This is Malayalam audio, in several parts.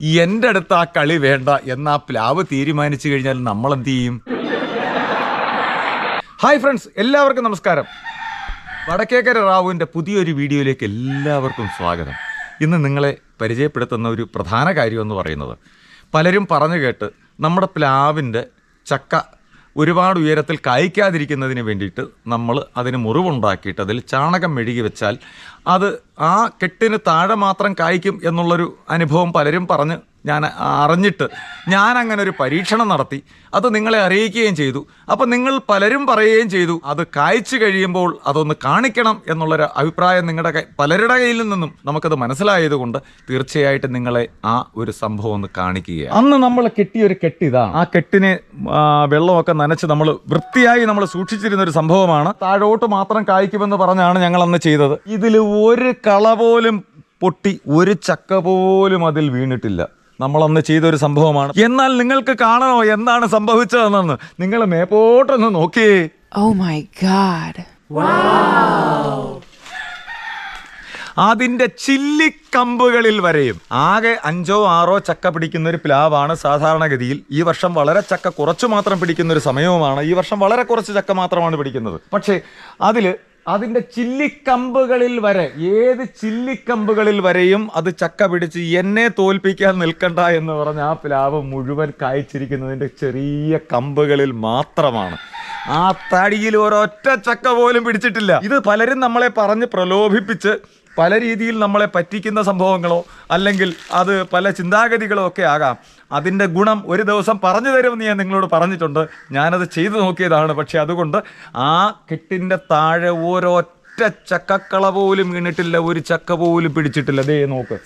എന്റെ അടുത്ത് ആ കളി വേണ്ട എന്നാ പ്ലാവ് തീരുമാനിച്ചു കഴിഞ്ഞാൽ നമ്മൾ എന്ത് ചെയ്യും? ഹായ് ഫ്രണ്ട്സ് എല്ലാവർക്കും നമസ്കാരം. വടക്കേക്കര റാവുവിന്റെ പുതിയൊരു വീഡിയോയിലേക്ക് എല്ലാവർക്കും സ്വാഗതം. ഇന്ന് നിങ്ങളെ പരിചയപ്പെടുത്തുന്ന ഒരു പ്രധാന കാര്യം എന്ന് പറയുന്നത് പലരും പറഞ്ഞു കേട്ട് നമ്മുടെ പ്ലാവിന്റെ ചക്ക ഒരുപാട് ഉയരത്തിൽ കായ്ക്കാതിരിക്കുന്നതിന് വേണ്ടിയിട്ട് നമ്മൾ അതിന് മുറിവുണ്ടാക്കിയിട്ട് അതിൽ ചാണകം മെഴുകി വെച്ചാൽ അത് ആ കെട്ടിന് താഴെ മാത്രം കായ്ക്കും എന്നുള്ളൊരു അനുഭവം പലരും പറഞ്ഞ് ഞാൻ അറിഞ്ഞിട്ട് ഞാൻ അങ്ങനെ ഒരു പരീക്ഷണം നടത്തി. അത് നിങ്ങളെ അറിയിക്കുകയും ചെയ്തു. അപ്പം നിങ്ങൾ പലരും പറയുകയും ചെയ്തു അത് കായ്ച്ചു കഴിയുമ്പോൾ അതൊന്ന് കാണിക്കണം എന്നുള്ളൊരു അഭിപ്രായം നിങ്ങളുടെ കൈ- പലരുടെ കയ്യിൽ നിന്നും നമുക്കത് മനസ്സിലായതുകൊണ്ട് തീർച്ചയായിട്ടും നിങ്ങളെ ആ ഒരു സംഭവം ഒന്ന് കാണിക്കുകയാണ്. അന്ന് നമ്മൾ കെട്ടിയ ഒരു കെട്ട് ഇതാണ് ആ കെട്ടിനെ വെള്ളമൊക്കെ നനച്ച് നമ്മൾ വൃത്തിയായി നമ്മൾ സൂക്ഷിച്ചിരുന്ന ഒരു സംഭവമാണ്. താഴോട്ട് മാത്രം കായ്ക്കുമെന്ന് പറഞ്ഞാണ് ഞങ്ങൾ അന്ന് ചെയ്തത്. ഇതിൽ ഒരു കള പോലും പൊട്ടി ഒരു ചക്ക പോലും അതിൽ വീണിട്ടില്ല. നമ്മൾ അന്ന് ചെയ്ത ഒരു സംഭവമാണ്. എന്നാൽ നിങ്ങൾക്ക് കാണണോ എന്താണ് സംഭവിച്ചതെന്നു നിങ്ങൾ മേപ്പോട്ടൊന്ന് നോക്കിയേ ഓ മൈ ഗാഡ് അതിന്റെ ചില്ലിക്കമ്പുകളിൽ വരെയും. ആകെ അഞ്ചോ ആറോ ചക്ക പിടിക്കുന്ന ഒരു പ്ലാവാണ് സാധാരണഗതിയിൽ. ഈ വർഷം വളരെ ചക്ക കുറച്ചു മാത്രം പിടിക്കുന്ന ഒരു സമയവുമാണ്. ഈ വർഷം വളരെ കുറച്ച് ചക്ക മാത്രമാണ് പിടിക്കുന്നത്. പക്ഷേ അതിൽ അതിന്റെ ചില്ലിക്കമ്പുകളിൽ വരെ ഏത് ചില്ലിക്കമ്പുകളിൽ വരെയും അത് ചക്ക പിടിച്ച് എന്നെ തോൽപ്പിക്കാൻ നിൽക്കണ്ട എന്ന് പറഞ്ഞ ആ പ്ലാവ് മുഴുവൻ കായ്ച്ചിരിക്കുന്നതിന്റെ ചെറിയ കമ്പുകളിൽ മാത്രമാണ്. ആ തടിയിൽ ഒരൊറ്റ ചക്ക പോലും പിടിച്ചിട്ടില്ല. ഇത് പലരും നമ്മളെ പറഞ്ഞ് പ്രലോഭിപ്പിച്ച് പല രീതിയിൽ നമ്മളെ പറ്റിക്കുന്ന സംഭവങ്ങളോ അല്ലെങ്കിൽ അത് പല ചിന്താഗതികളോ ഒക്കെ ആകാം. അതിന്റെ ഗുണം ഒരു ദിവസം പറഞ്ഞു തരുമെന്ന് ഞാൻ നിങ്ങളോട് പറഞ്ഞിട്ടുണ്ട്. ഞാനത് ചെയ്തു നോക്കിയതാണ്. പക്ഷെ അതുകൊണ്ട് ആ കെട്ടിന്റെ താഴെ ഒരൊറ്റ ചക്കക്കള പോലും വീണിട്ടില്ല. ഒരു ചക്ക പോലും പിടിച്ചിട്ടില്ല. ദേ നോക്ക്.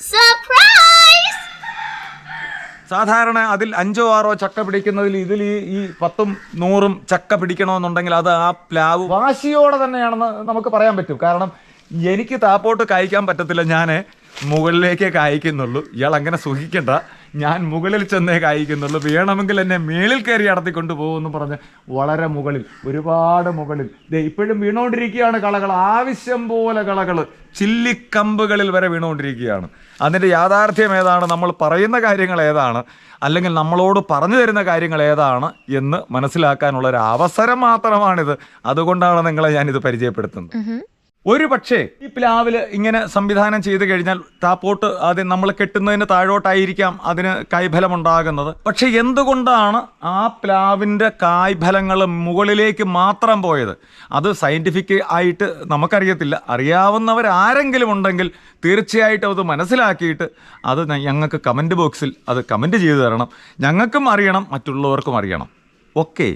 സാധാരണ അതിൽ അഞ്ചോ ആറോ ചക്ക പിടിക്കുന്നതിൽ ഇതിൽ ഈ ഈ പത്തും നൂറും ചക്ക പിടിക്കണമെന്നുണ്ടെങ്കിൽ അത് ആ പ്ലാവ് വാശിയോടെ തന്നെയാണെന്ന് നമുക്ക് പറയാൻ പറ്റും. കാരണം എനിക്ക് താപ്പോട്ട് കായ്ക്കാൻ പറ്റത്തില്ല ഞാൻ മുകളിലേക്കേ കായ്ക്കുന്നുള്ളൂ. ഇയാൾ അങ്ങനെ സുഖിക്കണ്ട. ഞാൻ മുകളിൽ ചെന്നേ കായ്ക്കുന്നുള്ളൂ. വേണമെങ്കിൽ എന്നെ മേളിൽ കയറി അടത്തിക്കൊണ്ട് പോകുമെന്ന് പറഞ്ഞ് വളരെ മുകളിൽ ഒരുപാട് മുകളിൽ. ദേ ഇപ്പോഴും വീണുകൊണ്ടിരിക്കുകയാണ് കളകൾ. ആവശ്യം പോലെ കളകൾ ചില്ലിക്കമ്പുകളിൽ വരെ വീണുകൊണ്ടിരിക്കുകയാണ് അതിന്റെ യാഥാർത്ഥ്യം ഏതാണ്? നമ്മൾ പറയുന്ന കാര്യങ്ങൾ ഏതാണ്? അല്ലെങ്കിൽ നമ്മളോട് പറഞ്ഞു തരുന്ന കാര്യങ്ങൾ ഏതാണ് എന്ന് മനസ്സിലാക്കാനുള്ള ഒരു അവസരം മാത്രമാണിത്. അതുകൊണ്ടാണ് നിങ്ങളെ ഞാനിത് പരിചയപ്പെടുത്തുന്നത്. ഒരു പക്ഷേ ഈ പ്ലാവിൽ ഇങ്ങനെ സംവിധാനം ചെയ്തു കഴിഞ്ഞാൽ താപ്പോട്ട് അത് നമ്മൾ കെട്ടുന്നതിന് താഴോട്ടായിരിക്കാം അതിന് കായ്ഫലം ഉണ്ടാകുന്നത് പക്ഷെ എന്തുകൊണ്ടാണ് ആ പ്ലാവിന്റെ കായ്ഫലങ്ങൾ മുകളിലേക്ക് മാത്രം പോയത്? അത് സയന്റിഫിക് ആയിട്ട് നമുക്കറിയത്തില്ല. അറിയാവുന്നവർ ആരെങ്കിലും ഉണ്ടെങ്കിൽ തീർച്ചയായിട്ടും അത് മനസ്സിലാക്കിയിട്ട് അത് ഞങ്ങൾക്ക് കമന്റ് ബോക്സിൽ അത് കമന്റ് ചെയ്തു തരണം. ഞങ്ങൾക്കും അറിയണം മറ്റുള്ളവർക്കും അറിയണം. ഓക്കെ